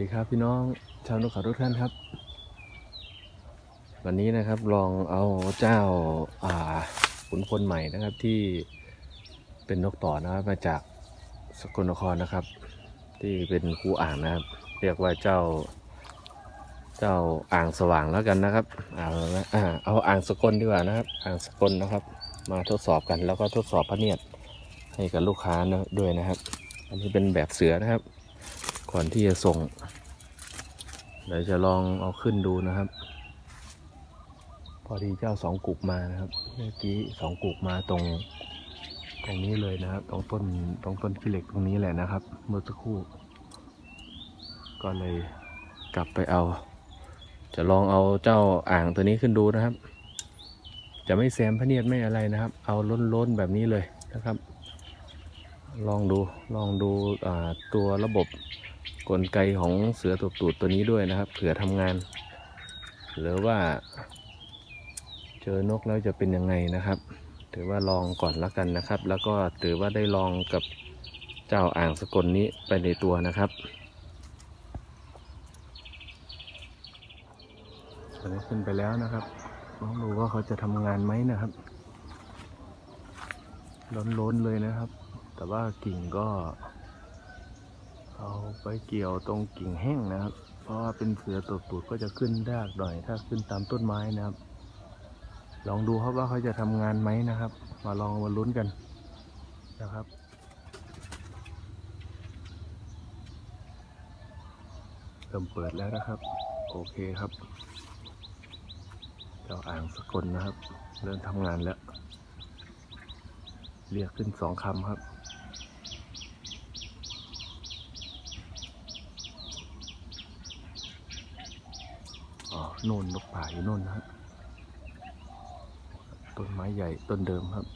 สวัสดีครับพี่น้องชาวนกเขาทุกท่านครับ วันนี้นะครับลองเอาเจ้าอ่าขุนพลใหม่นะครับที่เป็นนกต่อนะครับมาจากสกลนครนะครับ ที่เป็นครูอ่างนะครับ เรียกว่าเจ้า เจ้าอ่างสว่างแล้วกันนะครับเอาละอ่าเอาอ่างสกลดีกว่านะครับ อ่างสกลนะครับ มาทดสอบกันแล้วก็ทดสอบพระเนียดให้กับลูกค้านะด้วยนะครับ อันนี้เป็นแบบเสือนะครับ ก่อนที่จะส่ง เดี๋ยวจะลองเอาขึ้นดูนะครับ พอดีเจ้าสองกุกมานะครับเมื่อกี้สองกุกมาตรงตรงนี้เลยนะครับ ตรงต้นตรงต้นขี้เหล็กตรงนี้แหละนะครับ เมื่อสักครู่ ก็เลยกลับไปเอา จะลองเอาเจ้าอ่างตัวนี้ขึ้นดูนะครับ จะไม่แซมพเนียดไม่อะไรนะครับ เอาล้นๆแบบนี้เลยนะครับ ลองดูลองดูตัวระบบกลไกของเสือตัวตูดตัวนี้ด้วยนะครับ เผื่อทำงาน หรือว่า เจอนกแล้วจะเป็นยังไงนะครับ ถือว่าลองก่อนละกันนะครับ แล้วก็ถือว่าได้ลองกับเจ้าอ่างสกลนี้ไปในตัวนะครับตอนนี้ขึ้นไปแล้วนะครับลองดูว่าเขาจะทำงานไหมนะครับล้นๆเลยนะครับ แต่ว่ากิ่งก็ เอาไปเกี่ยวตรงกิ่งแห้งนะครับ เพราะว่าเป็นเสือตัวตูดก็จะขึ้นยากหน่อย ถ้าขึ้นตามต้นไม้นะครับ ลองดูครับว่าเขาจะทำงานไหมนะครับ มาลองมาลุ้นกันนะครับเริ่มเปิดแล้วนะครับ โอเคครับ เจ้าอ่างสกลนะครับ เริ่มทำงานแล้ว เรียกขึ้นสองคำครับ โน่นนกป่าอยู่โน่นนะฮะต้นไม้ใหญ่ต้นเดิมครับ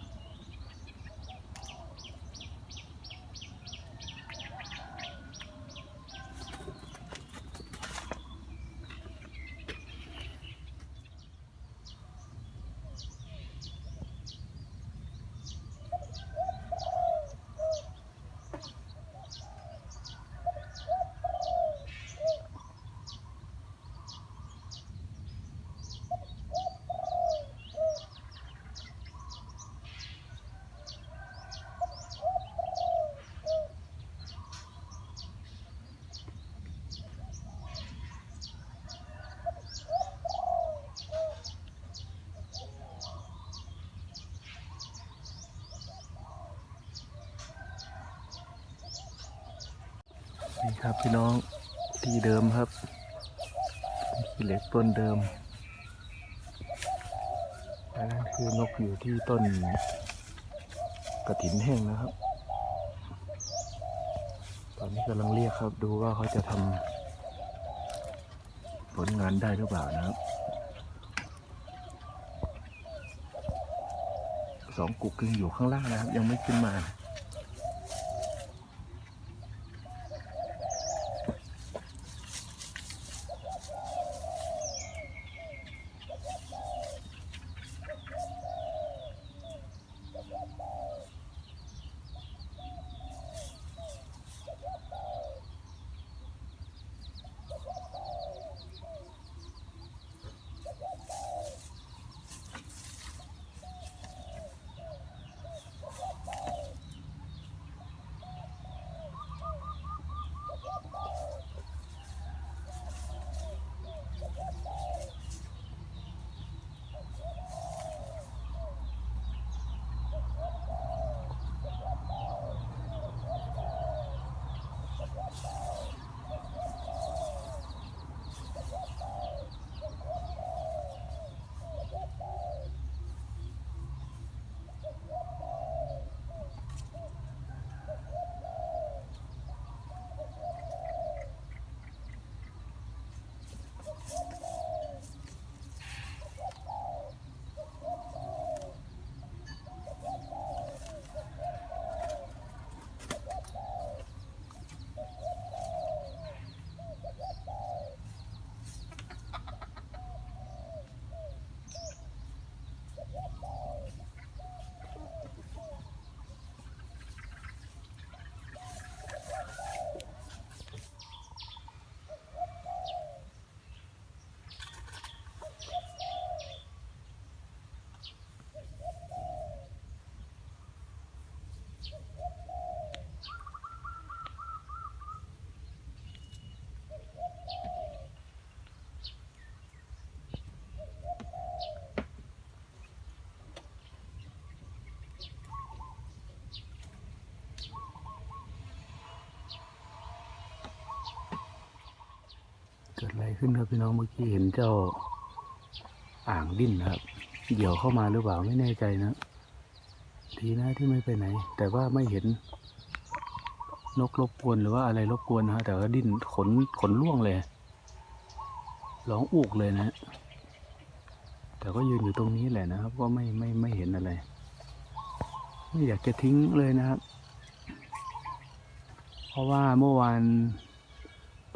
นี่ ครับพี่น้องที่เดิมครับขี้เหล็กต้นเดิมอันนั้นคือนกอยู่ที่ต้นกระถินแห้งนะครับ ตอนนี้กำลังเรียกครับ ดูว่าเขาจะทำผลงานได้หรือเปล่านะครับสองกุกยังอยู่ข้างล่างนะครับ ยังไม่ขึ้นมาน Oh, กิดอะไรขึ้นครับพี่น้องเมื่อกี้เห็นเจ้าอ่างดิ้นครับเดี่ยวเข้ามาหรือเปล่าไม่แน่ใจนะ ทีนะที่ไม่ไปไหน แต่ว่าไม่เห็น นกรบกวนหรือว่าอะไรรบกวนนะฮะแต่ว่าดิ้นขนขนล่วงเลยร้องอูกเลยนะ แต่ก็ยืนอยู่ตรงนี้แหละนะครับ ก็ไม่ไม่ไม่เห็นอะไร ไม่อยากจะทิ้งเลยนะครับ เพราะว่าเมื่อวาน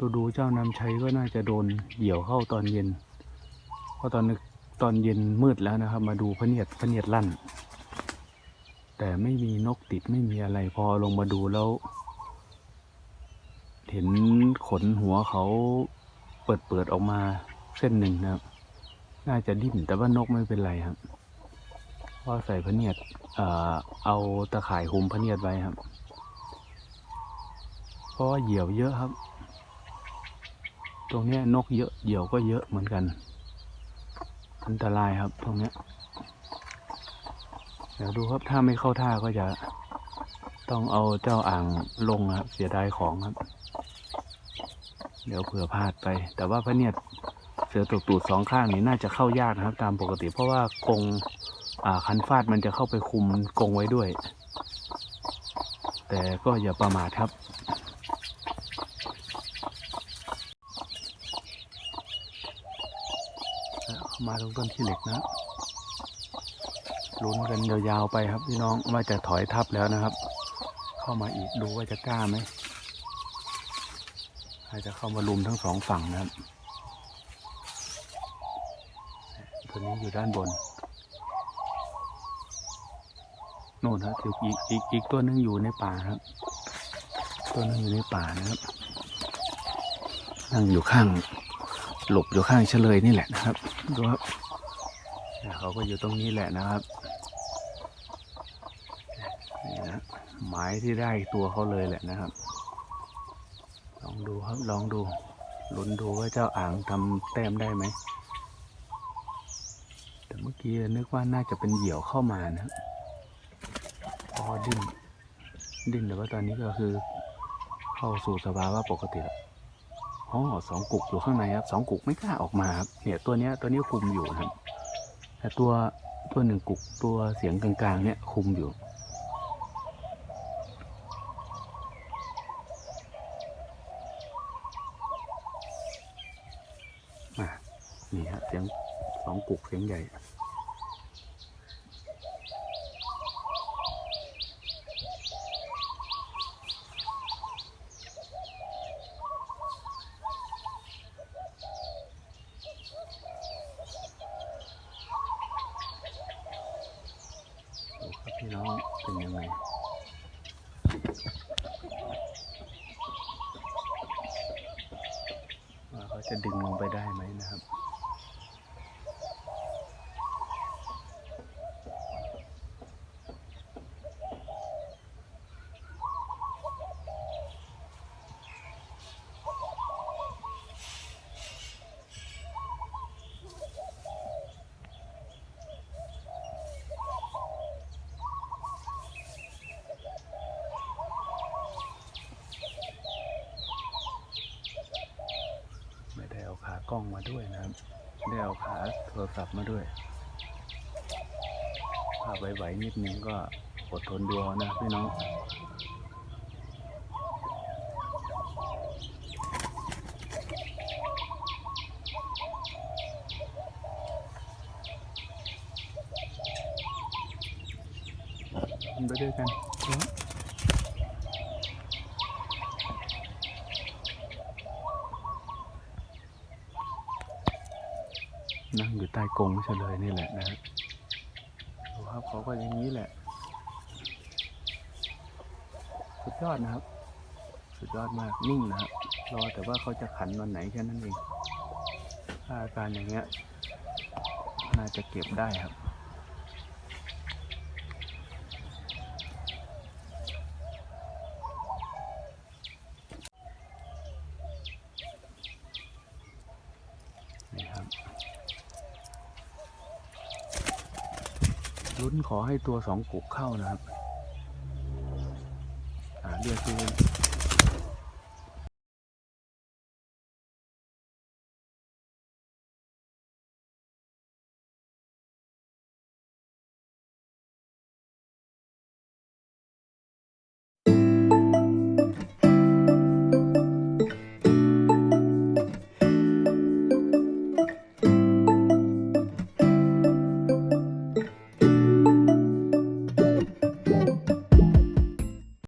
ดูดูเจ้านำชัยก็น่าจะโดนเหี่ยวเข้าตอนเย็น เพราะตอนนึกตอนเย็นมืดแล้วนะครับ มาดูพะเนียดพะเนียดลั่น แต่ไม่มีนกติดไม่มีอะไรพอลงมาดูแล้ว เห็นขนหัวเขาเปิดเปิดออกมาเส้นหนึ่งนะครับ น่าจะดิ้นแต่ว่านกไม่เป็นไรครับเพราะใส่พเนียดเอ่อเอาตะข่ายหุมพเนียดไว้ครับ เพราะเหยี่ยวเยอะครับ ตรงนี้นกเยอะเหยี่ยวก็เยอะเหมือนกัน อันตรายครับตรงนี้เดี๋ยวดูครับถ้าไม่เข้าท่าก็จะต้องเอาเจ้าอ่างลงครับ เสียดายของครับ เดี๋ยวเผื่อพลาดไป แต่ว่าพระเนียดเสือตกตูดสองข้างนี้น่าจะเข้ายากนะครับ ตามปกติ เพราะว่ากรงคันฟาดมันจะเข้าไปคุมกรงไว้ด้วย แต่ก็อย่าประมาทครับ เข้ามาตรงต้นขี้เหล็กนะลุ้นกันยาวๆไปครับพี่น้องว่าจะถอยทับแล้วนะครับ เข้ามาอีกดูว่าจะกล้าไหมอาจจะเข้ามาลุมทั้งสองฝั่งนะครับตัวนี้อยู่ด้านบนโน่นครับอีกอีกอีกตัวหนึงอยู่ในป่าครับ ตัวนึงอยู่ในป่านะครับ นั่งอยู่ข้าง หลบอยู่ข้างเฉลยนี่แหละนะครับดูครับเขาก็อยู่ตรงนี้แหละนะครับนี่นะหมายที่ได้ตัวเขาเลยแหละนะครับ ลองดูครับลองดูลุ้นดูว่าเจ้าอ่างทำแต้มได้ไหมแต่เมื่อกี้นึกว่าน่าจะเป็นเหยี่ยวเข้ามานะพอดิ้นดิ้นแต่ว่าตอนนี้ก็คือ เข้าสู่สภาวะปกติแล้ว อ๋อสองกุกอยู่ข้างในครับสองกุกไม่กล้าออกมาครับเนี่ยตัวเนี้ยตัวนี้คุมอยู่นะครับ แต่ตัวตัวหนึ่งกุกตัวเสียงกลางๆ เนี่ยคุมอยู่อะนี่ฮะเสียงสองกุกเสียงใหญ่ ดูครับพี่น้อง เป็นยังไงว่าเขาจะดึงลงไปได้ไหมนะครับ ไม่ได้เอาขา กล้องมาด้วยนะครับ ได้เอาขาโทรศัพท์มาด้วยถ้าไหวๆนิดนึงก็อดทนดูนะพี่น้องไปด้วยกันงอยู่ใต้ กงเฉลยนี่แหละนะดูครับเขาก็อย่างนี้แหละ สุดยอดนะครับ สุดยอดมากนิ่งนะครับรอแต่ว่าเขาจะขันวันไหนแค่นั้นเองถ้าอาการอย่างเงี้ยน่าจะเก็บได้ครับ ลุ้นขอให้ตัวสองกุกเข้านะครับอ่าเลือกคือ